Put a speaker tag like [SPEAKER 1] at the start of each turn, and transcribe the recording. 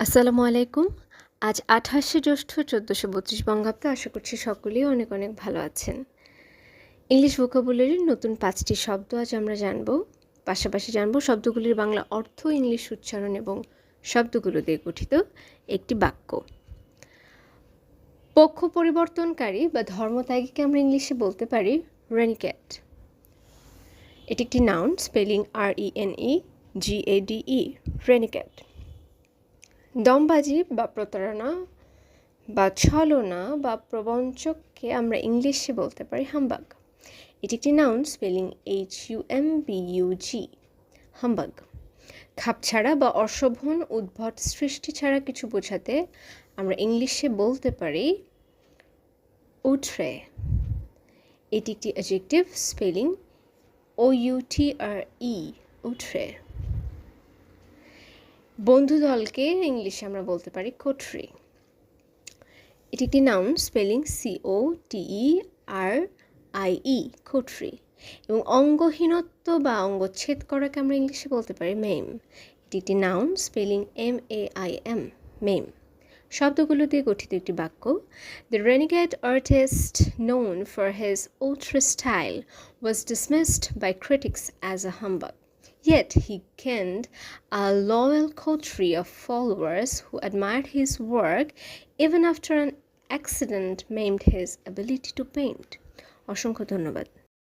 [SPEAKER 1] আসসালামু আলাইকুম। আজ আঠাশে জ্যৈষ্ঠ চোদ্দোশো বত্রিশ বঙ্গাব্দ আশা করছি সকলেই অনেক অনেক ভালো আছেন। ইংলিশ ভোকাবুলারির নতুন পাঁচটি শব্দ আজ আমরা জানব। পাশাপাশি জানব শব্দগুলির বাংলা অর্থ, ইংলিশ উচ্চারণ এবং শব্দগুলো দিয়ে গঠিত একটি বাক্য। পক্ষ পরিবর্তনকারী বা ধর্মত্যাগীকে আমরা ইংলিশে বলতে পারি রেনিক্যাট এটি একটি noun spelling R E N E G A D E renegade দমবাজি বা প্রতারণা বা ছলনা বা প্রবঞ্চককে আমরা ইংলিশে বলতে পারি হামবাগ। এটি একটি noun spelling H U M B U G humbug. খাপছাড়া বা অশোভন উদ্ভট সৃষ্টি ছাড়া কিছু বোঝাতে আমরা ইংলিশে বলতে পারি উঠরে। এটি একটি adjective spelling O U T R E outre. বন্ধু দলকে ইংলিশে আমরা বলতে পারি কোটরি এটি একটি noun spelling C O T E R I E coterie এবং অঙ্গহীনত্ব বা অঙ্গচ্ছেদ করাকে আমরা ইংলিশে বলতে পারি মেম এটি একটি noun spelling M A I M maim শব্দগুলো দিয়ে গঠিত একটি বাক্য। The renegade artist known for his outre style was dismissed by critics as a humbug Yet he gained a loyal coterie of followers who admired his work even after an accident maimed his ability to paint. অসংখ্য ধন্যবাদ